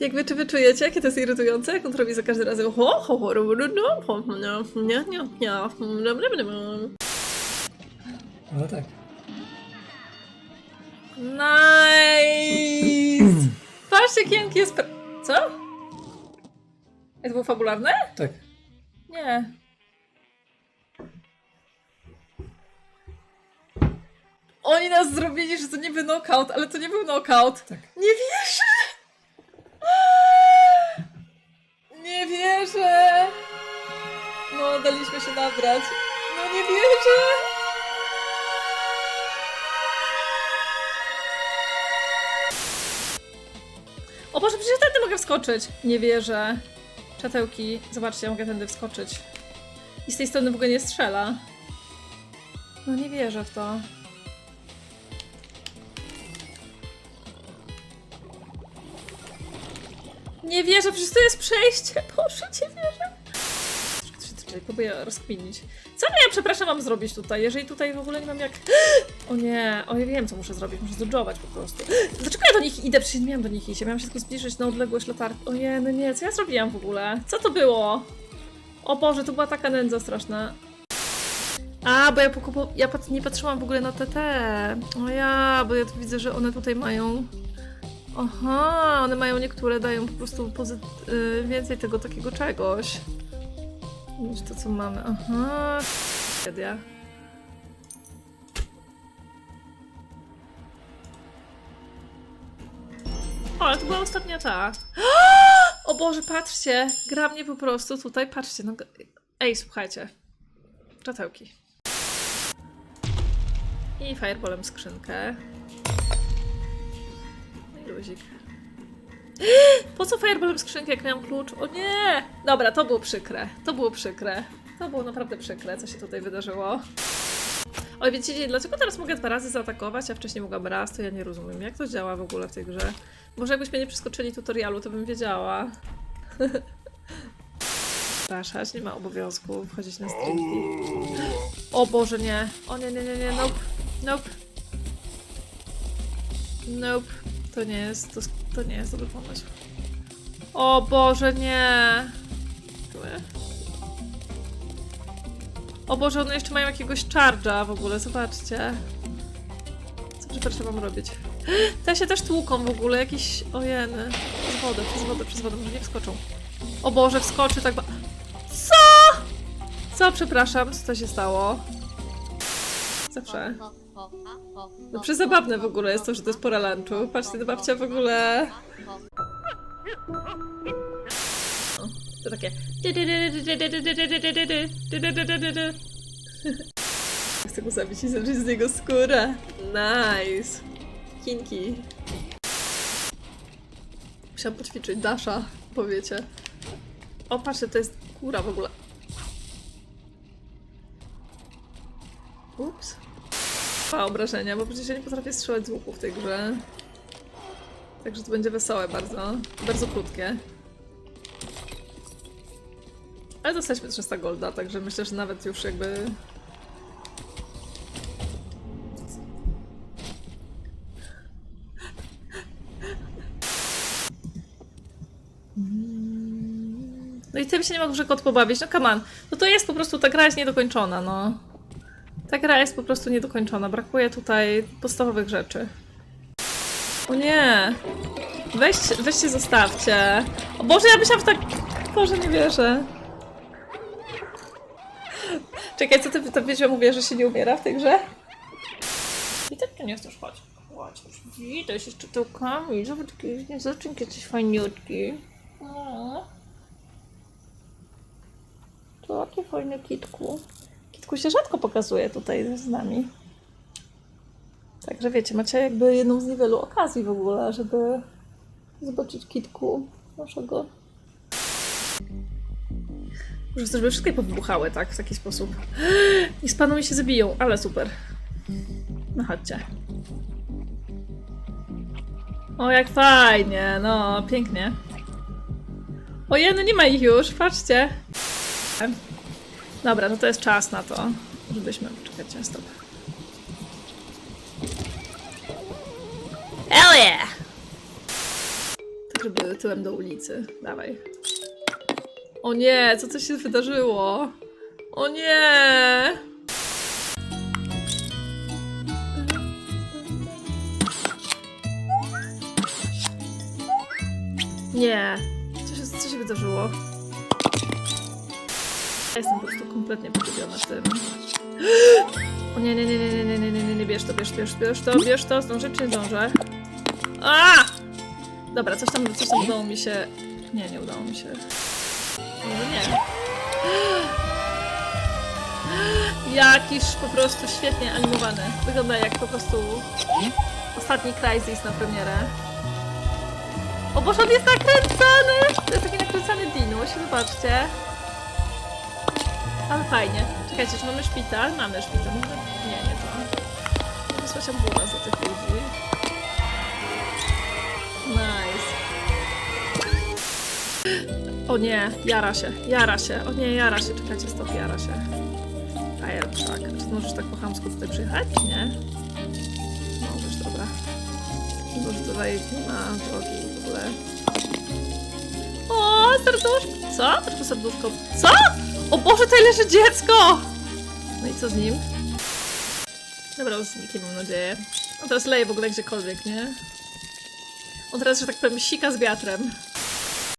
Jak wy czy wyczujecie, jakie to jest irytujące, jak on to robi za każdym razem ho, ho, ho, ru, ho, nie, nie, nie. Ale tak. Nice! Patrzcie, Kienki jest... pra- Co? To było fabularne? Tak. Nie. Oni nas zrobili, że to nie był knockout, ale to nie był knockout. Tak. Nie wierzę! Daliśmy się nabrać. No nie wierzę! O Boże, przecież tędy mogę wskoczyć. Nie wierzę. Czatełki, zobaczcie, ja mogę tędy wskoczyć. I z tej strony w ogóle nie strzela. No nie wierzę w to. Nie wierzę, przecież to jest przejście. Boże, nie wierzę. Czekaj, próbuję rozkminić. Co ja, przepraszam, mam zrobić tutaj, jeżeli tutaj w ogóle nie mam jak... O nie, o ja wiem, co muszę zrobić, muszę zdodżować po prostu. Dlaczego ja do nich idę? Przecież nie miałam do nich iść, ja miałam się tylko zbliżyć na odległość latarki. O nie, no nie, co ja zrobiłam w ogóle? Co to było? O Boże, to była taka nędza straszna. A, bo ja, pokupo... ja pat... nie patrzyłam w ogóle na TT. O ja, bo ja tu widzę, że one tutaj mają... Aha, one mają niektóre, dają po prostu pozy... y, więcej tego takiego czegoś. Niż to, co mamy. Aha. Tragedia. O, ale to była ostatnia ta. O Boże, patrzcie! Gra mnie po prostu tutaj, patrzcie. No... Ej, słuchajcie. Czatełki. I fireballem skrzynkę. No i luzik. Po co fireballem skrzynkę, jak miałam klucz? O nie! Dobra, to było przykre. To było przykre. To było naprawdę przykre, co się tutaj wydarzyło. Oj, wiecie, dlaczego teraz mogę dwa razy zaatakować, a wcześniej mogłam raz? To ja nie rozumiem. Jak to działa w ogóle w tej grze? Może jakbyśmy nie przeskoczyli tutorialu, to bym wiedziała. Przepraszać, nie ma obowiązku wchodzić na streamki. O Boże, nie. O nie, nie, nie, nie, nope. Nope. Nope. To nie jest, to, to nie jest dobry pomysł. O Boże, nie. O Boże, one jeszcze mają jakiegoś charge'a w ogóle, zobaczcie. Co przepraszam mam robić? Te się też tłuką w ogóle, jakiś... Ojeny. Przez wodę, przez wodę, przez wodę, może nie wskoczą. O Boże, wskoczy tak ba... Co? Co, przepraszam, co to się stało? Zawsze. No przezabawne w ogóle jest to, że to jest pora lunchu. Patrzcie, to babcia w ogóle... O, To takie... Chcę go zabić i zerwać z niego skórę. Nice. Kinki. Musiałam poćwiczyć Dasha, powiecie. O, patrzcie, to jest kura w ogóle. Dwa obrażenia, bo przecież ja nie potrafię strzelać z łuku w tej grze. Także to będzie wesołe bardzo. Bardzo krótkie. Ale dostaliśmy 300 golda, także myślę, że nawet już jakby... No i tym się nie mogę Grzegot pobawić, no come on. No to jest po prostu, ta gra jest niedokończona, no. Ta gra jest po prostu niedokończona, brakuje tutaj podstawowych rzeczy. O nie! Weźcie, weźcie zostawcie. O Boże, ja myślałam w tak... Boże, nie wierzę. Czekaj, co ty to wiecie, mówię, że się nie umiera w tej grze? Witaj, tu nie chcesz, chodź. Chodź, się z czytułkami. Zobacz, jakie zaczynki jesteś fajniutki. Jaki fajny kitku. Kitku się rzadko pokazuje tutaj z nami. Także wiecie, macie jakby jedną z niewielu okazji w ogóle, żeby zobaczyć kitku naszego. Może chcę, żeby wszystkie powybuchały, tak? W taki sposób. I z paną mi się zabiją, ale super. No chodźcie. O, jak fajnie, no, pięknie. Ojej, no nie ma ich już, patrzcie. Dobra, no to jest czas na to, żebyśmy... Czekajcie, stop. Hell yeah! Tak żeby tyłem do ulicy. Dawaj. O nie, co coś się wydarzyło? O nie! Nie. Co się, co się wydarzyło? Jestem po prostu kompletnie pogubiona w tym. O nie, nie, nie, nie, nie, nie, nie, nie, nie, nie, bierz to, bierz, bierz, bierz to, bierz to, zdążę czy nie zdążę? A! Dobra, coś tam, coś tam udało mi się... Nie, nie udało mi się. Może nie. Jakiś po prostu świetnie animowany. Wygląda jak po prostu ostatni Crysis na premierę. O Boże, on jest nakręcany! To jest taki nakręcany dinuś, zobaczcie. Ale fajnie. Czekajcie, czy mamy szpital? Mamy szpital. Nie, nie to. Wysłać ambulans do tych ludzi. Nice. O nie, jara się, jara się. O nie, jara się. Czekajcie, stop, jara się. Fire truck. Czy możesz tak po chamsku tutaj przyjechać? Nie. Możesz, dobra. Może tutaj nie ma drogi w ogóle. O, serduszko! Co? Tylko serduszko. Co? O Boże, tutaj leży dziecko! No i co z nim? Dobra, on zniknie, mam nadzieję. On teraz leje w ogóle gdziekolwiek, nie? On teraz, że tak powiem, sika z wiatrem.